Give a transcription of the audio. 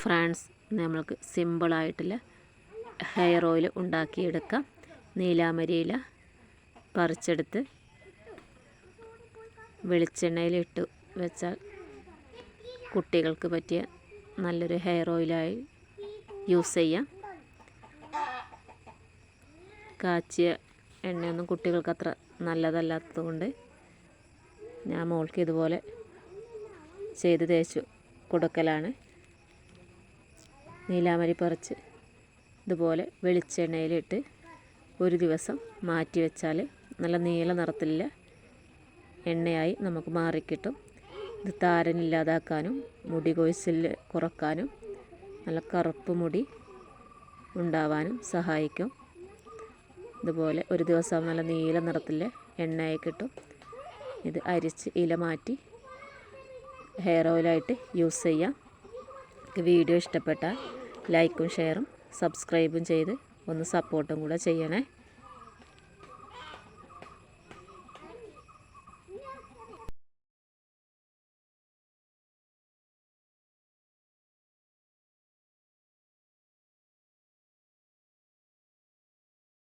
France നമ്മൾക്ക് സിമ്പിളായിട്ടുള്ള hair oil ഉണ്ടാക്കിയെടുക്കാം. നീലാമരിയില പറിച്ചെടുത്ത് വെളിച്ചെണ്ണയിലിട്ട് വെച്ചാൽ കുട്ടികൾക്ക് പറ്റിയ നല്ലൊരു ഹെയർ ഓയിലായി യൂസ് ചെയ്യാം. കാച്ചിയ എണ്ണയൊന്നും കുട്ടികൾക്ക് അത്ര നല്ലതല്ലാത്തതുകൊണ്ട് ഞാൻ മോൾക്ക് ഇതുപോലെ ചെയ്ത് തേച്ചു കൊടുക്കലാണ്. നീലാമരി പറിച്ച് ഇതുപോലെ വെളിച്ചെണ്ണയിലിട്ട് ഒരു ദിവസം മാറ്റി വെച്ചാൽ നല്ല നീല നിറത്തിലുള്ള എണ്ണയായി നമുക്ക് മാറിക്കിട്ടും. ഇത് താരനില്ലാതാക്കാനും മുടി കൊഴിച്ചിൽ കുറക്കാനും നല്ല കറുപ്പ് മുടി ഉണ്ടാവാനും സഹായിക്കും. ഇതുപോലെ ഒരു ദിവസം നല്ല നീല നിറത്തിലെ എണ്ണയായി കിട്ടും. ഇത് അരിച്ച് ഇല മാറ്റി ഹെയർ ഓയിലായിട്ട് യൂസ് ചെയ്യാം. വീഡിയോ ഇഷ്ടപ്പെട്ടാൽ ലൈക്കും ഷെയറും സബ്സ്ക്രൈബും ചെയ്ത് ഒന്ന് സപ്പോർട്ടും കൂടെ ചെയ്യണേ.